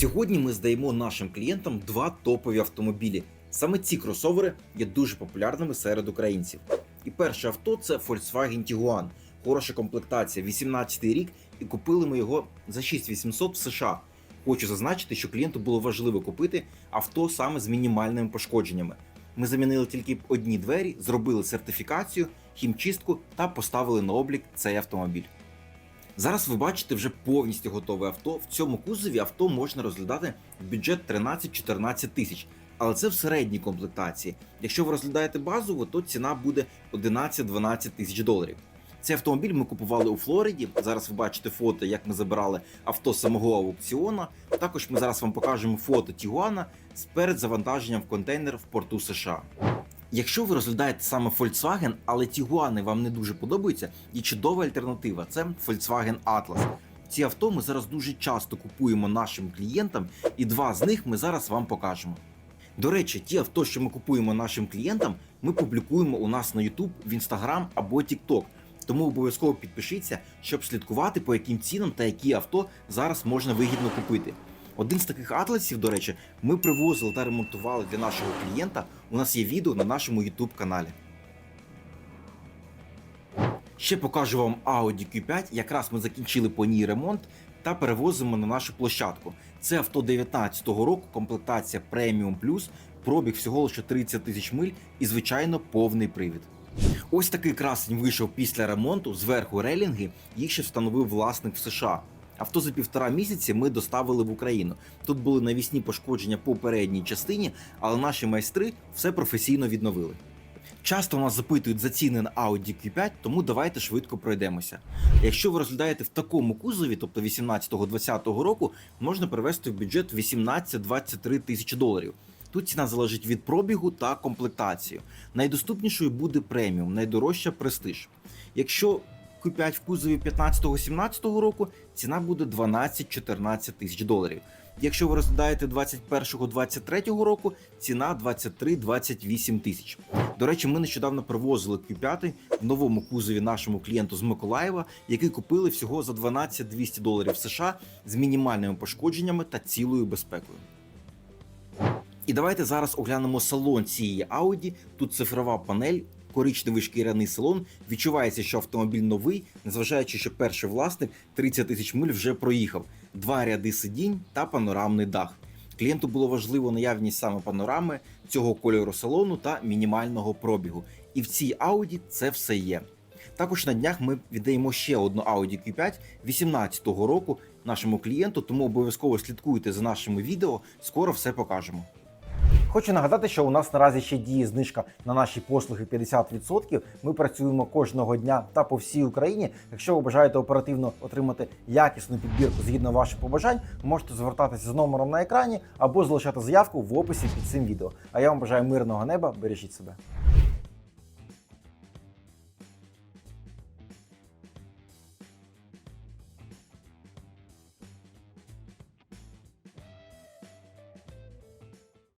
Сьогодні ми здаємо нашим клієнтам два топові автомобілі. Саме ці кросовери є дуже популярними серед українців. І перше авто це Volkswagen Tiguan. Хороша комплектація, 18 рік, і купили ми його за 6800 в США. Хочу зазначити, що клієнту було важливо купити авто саме з мінімальними пошкодженнями. Ми замінили тільки одні двері, зробили сертифікацію, хімчистку та поставили на облік цей автомобіль. Зараз ви бачите вже повністю готове авто. В цьому кузові авто можна розглядати в бюджет 13-14 тисяч. Але це в середній комплектації. Якщо ви розглядаєте базову, то ціна буде 11-12 тисяч доларів. Цей автомобіль ми купували у Флориді. Зараз ви бачите фото, як ми забирали авто з самого аукціона. Також ми зараз вам покажемо фото Тігуана з перед завантаженням в контейнер в порту США. Якщо ви розглядаєте саме Volkswagen, але Тігуани вам не дуже подобаються, є чудова альтернатива це Volkswagen Atlas. Ці авто ми зараз дуже часто купуємо нашим клієнтам, і два з них ми зараз вам покажемо. До речі, ті авто, що ми купуємо нашим клієнтам, ми публікуємо у нас на YouTube, в Instagram або TikTok. Тому обов'язково підпишіться, щоб слідкувати, по яким цінам та які авто зараз можна вигідно купити. Один з таких атласів, до речі, ми привозили та ремонтували для нашого клієнта. У нас є відео на нашому YouTube каналі. Ще покажу вам Audi Q5. Якраз ми закінчили по ній ремонт та перевозимо на нашу площадку. Це авто 19-го року, комплектація Premium Plus, пробіг всього лише 30 тисяч миль і, звичайно, повний привід. Ось такий красень вийшов після ремонту. Зверху релінги їх ще встановив власник в США. Авто за півтора місяці ми доставили в Україну. Тут були навісні пошкодження по передній частині, але наші майстри все професійно відновили. Часто нас запитують за ціни на Audi Q5, тому давайте швидко пройдемося. Якщо ви розглядаєте в такому кузові, тобто 18-20 року, можна перевести в бюджет 18-23 тисячі доларів. Тут ціна залежить від пробігу та комплектації. Найдоступнішою буде преміум, найдорожча престиж. Якщо Q5 в кузові 15-17 року, ціна буде 12-14 тисяч доларів. Якщо ви розглядаєте 21-23 року, ціна 23-28 тисяч. До речі, ми нещодавно привозили Q5 в новому кузові нашому клієнту з Миколаєва, який купили всього за 12-200 доларів США з мінімальними пошкодженнями та цілою безпекою. І давайте зараз оглянемо салон цієї Audi. Тут цифрова панель, коричневий шкіряний салон. Відчувається, що автомобіль новий, незважаючи, що перший власник 30 тисяч миль вже проїхав, два ряди сидінь та панорамний дах. Клієнту було важливо наявність саме панорами, цього кольору салону та мінімального пробігу. І в цій Audi це все є. Також на днях ми віддаємо ще одну Audi Q5 2018 року нашому клієнту, тому обов'язково слідкуйте за нашими відео, скоро все покажемо. Хочу нагадати, що у нас наразі ще діє знижка на наші послуги 50%. Ми працюємо кожного дня та по всій Україні. Якщо ви бажаєте оперативно отримати якісну підбірку згідно ваших побажань, можете звертатися з номером на екрані або залишати заявку в описі під цим відео. А я вам бажаю мирного неба, бережіть себе.